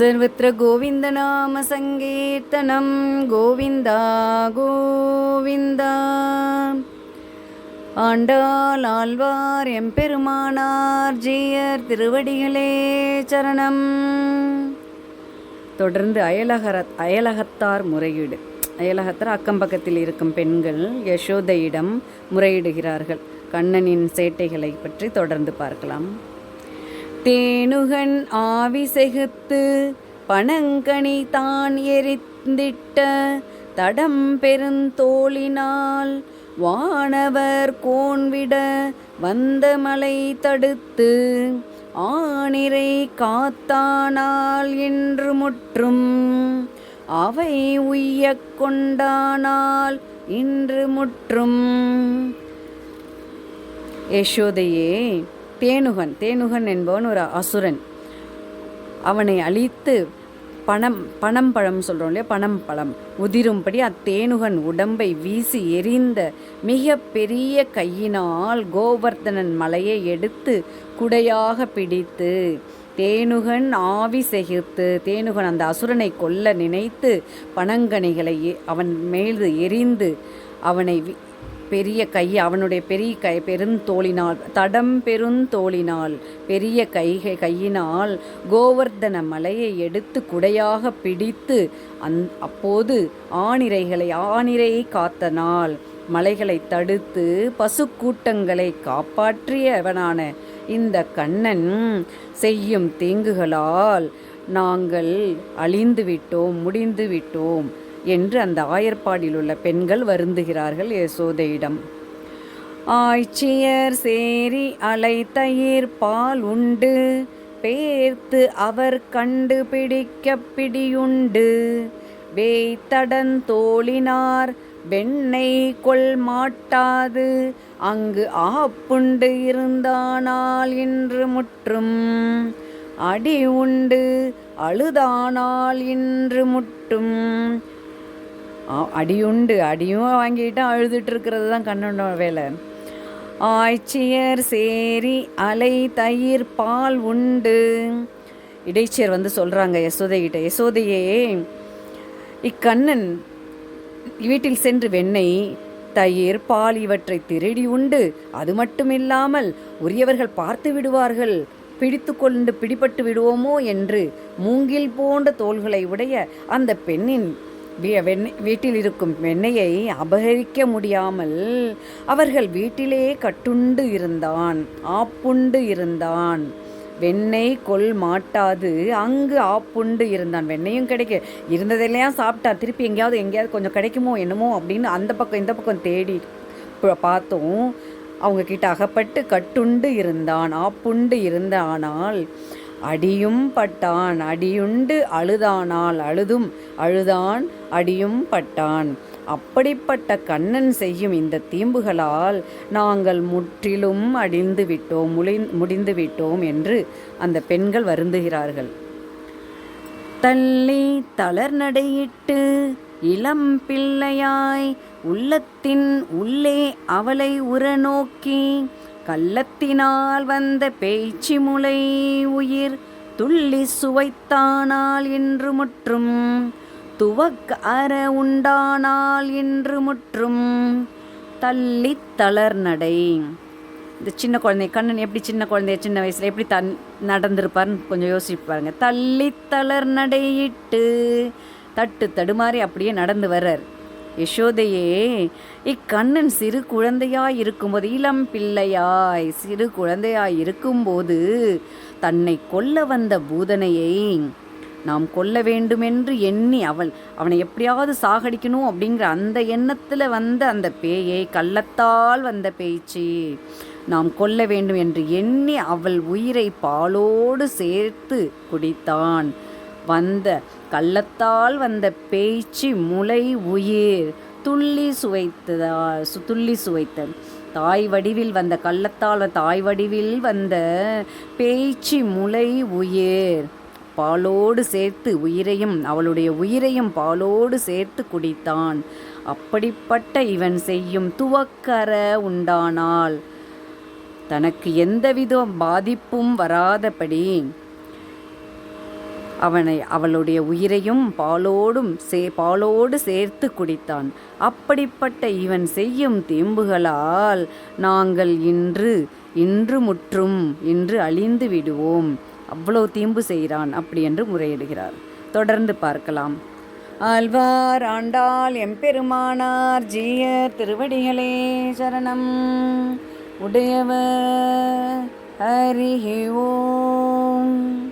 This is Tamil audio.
सर्वत्र गोविन्दनामसङ्कीर्तनं गोविन्दा கோவிந்தா ஆண்டாள் ஆழ்வார் எம்பெருமானார் ஜீயர் திருவடிகளே சரணம் தொடர்ந்து அயலகர அயலகத்தார் முறையீடு அயலகத்தார் அக்கம் பக்கத்தில் இருக்கும் பெண்கள் யசோதையிடம் முறையிடுகிறார்கள் கண்ணனின் சேட்டைகளை பற்றி தொடர்ந்து பார்க்கலாம் தேனுகன் ஆவிசெகுத்து பணங்கனி பனங்கனி தான் எரிந்திட்ட தடம் பெருந்தோளினால் வானவர் கோன்விட வந்த மலை தடுத்து ஆணிரை காத்தானால் என்று முற்றும். அவை உய்ய கொண்டானால் இன்று முற்றும். யசோதையே தேனுகன் தேனுகன் என்பவன் ஒரு அசுரன். அவனை அழித்து பணம் பணம் பழம் சொல்கிறோம் இல்லையா? பணம் பழம் உதிரும்படி அத்தேனுகன் உடம்பை வீசி எரிந்த மிக பெரிய கையினால் கோவர்த்தனன் மலையை எடுத்து குடையாக பிடித்து தேனுகன் ஆவி செகிர்த்து தேனுகன் அந்த அசுரனை கொல்ல நினைத்து பனங்கனிகளை எ- அவன் மேல் எரிந்து அவனை வி- பெரிய கை அவனுடைய பெரிய கை பெருந்தோளினால் தடம் பெருந்தோளினால் பெரிய கைகை கையினால் கோவர்தன மலையை எடுத்து குடையாக பிடித்து அந் அப்போது ஆணிரைகளை ஆணிரையை காத்த நாள் மலைகளை தடுத்து பசுக்கூட்டங்களை காப்பாற்றியவனான இந்த கண்ணன் செய்யும் தீங்குகளால் நாங்கள் அழிந்து விட்டோம் முடிந்து விட்டோம் என்று அந்த ஆயர்பாடியில் உள்ள பெண்கள் வருந்துகிறார்கள் யசோதையிடம். ஆய்ச்சியர் சேரி அலை தயிர் பால் உண்டு பேர்த்து அவர் கண்டு பிடிக்க பிடியுண்டு. வேய்த்தடன் தோழினார் வெண்ணெய் கொள் மாட்டாது அங்கு ஆப்புண்டு இருந்தானால் இன்று முற்றும். அடி உண்டு அழுதானால் இன்று முட்டும் அடியுண்டு. அடியும் வாங்கிட்டு அழுதுட்டு இருக்கிறது தான் கண்ணோட வேலை. ஆய்ச்சியர் சேரி அலை தயிர் பால் உண்டு. இடைச்சியர் வந்து சொல்கிறாங்க யசோதைகிட்ட யசோதையே இக்கண்ணன் வீட்டில் சென்று வெண்ணெய் தயிர் பால் இவற்றை திருடி உண்டு. அது மட்டுமில்லாமல் உரியவர்கள் பார்த்து விடுவார்கள். பிடித்து கொண்டு பிடிபட்டு விடுவோமோ என்று மூங்கில் போன்ற தோள்களை உடைய அந்த பெண்ணின் வீட்டில் இருக்கும் வெண்ணெயை அபகரிக்க முடியாமல் அவர்கள் வீட்டிலே கட்டுண்டு இருந்தான் ஆப்புண்டு இருந்தான். வெண்ணெய் கொல் மாட்டாது அங்கு ஆப்புண்டு இருந்தான். வெண்ணையும் கிடைக்க இருந்ததெல்லாம் சாப்பிட்டா திருப்பி எங்கேயாவது எங்கேயாவது கொஞ்சம் கிடைக்குமோ என்னமோ அப்படின்னு அந்த பக்கம் இந்த பக்கம் தேடி பார்த்தோம். அவங்க கிட்ட அகப்பட்டு கட்டுண்டு இருந்தான் ஆப்புண்டு இருந்தானால் அடியும் பட்டான் அடியுண்டு அழுதானால் அழுதும் அழுதான் அடியும் பட்டான். அப்படிப்பட்ட கண்ணன் செய்யும் இந்த தீம்புகளால் நாங்கள் முற்றிலும் அடிந்து விட்டோம் முளி முடிந்து விட்டோம் என்று அந்த பெண்கள் வருந்துகிறார்கள். தள்ளி தளர்நடையிட்டு இளம் பிள்ளையாய் உள்ளத்தின் உள்ளே அவளை உரநோக்கி கள்ளத்தினால் வந்த பேச்சு முளை உயிர் துள்ளி சுவைத்தானால் என்று முற்றும். துவக் அற உண்டானால் என்று முற்றும். தள்ளி தளர்நடை இந்த சின்ன குழந்தை கண்ணன் எப்படி சின்ன குழந்தைய சின்ன வயசில் எப்படி தன் நடந்திருப்பார்னு கொஞ்சம் யோசிச்சு பாருங்க. தள்ளி தளர் நடையிட்டு தட்டு தடுமாறி அப்படியே நடந்து வர்றார். யசோதையே இக்கண்ணன் சிறு குழந்தையாய் இருக்கும்போது இளம் பிள்ளையாய். சிறு குழந்தையாய் இருக்கும்போது தன்னை கொல்ல வந்த பூதனையை நாம் கொல்ல வேண்டுமென்று எண்ணி அவள் அவனை எப்படியாவது சாகடிக்கணும் அப்படிங்கிற அந்த எண்ணத்தில் வந்த அந்த பேயை கள்ளத்தால் வந்த பேச்சு நாம் கொல்ல வேண்டும் என்று எண்ணி அவள் உயிரை பாலோடு சேர்த்து குடித்தான். வந்த கள்ளத்தால் வந்த பேச்சு முளை உயிர். துள்ளி சுவைத்ததா சு- துள்ளி சுவைத்த தாய் வடிவில் வந்த கள்ளத்தால் தாய் வடிவில் வந்த பேச்சு முளை உயிர். பாலோடு சேர்த்து உயிரையும் அவளுடைய உயிரையும் பாலோடு சேர்த்து குடித்தான். அப்படிப்பட்ட இவன் செய்யும் துவக்கர உண்டானால் தனக்கு எந்தவித பாதிப்பும் வராதபடி அவனை அவளுடைய உயிரையும் பாலோடும் சே பாலோடு சேர்த்து குடித்தான். அப்படிப்பட்ட இவன் செய்யும் தீம்புகளால் நாங்கள் இன்று இன்று முற்றும் இன்று அழிந்து விடுவோம். அவ்வளோ தீம்பு செய்கிறான் அப்படி என்று முறையிடுகிறார். தொடர்ந்து பார்க்கலாம். ஆழ்வார் ஆண்டாள் எம்பெருமானார் ஜீய திருவடிகளே சரணம். உடையவர் ஹரி ஓம்.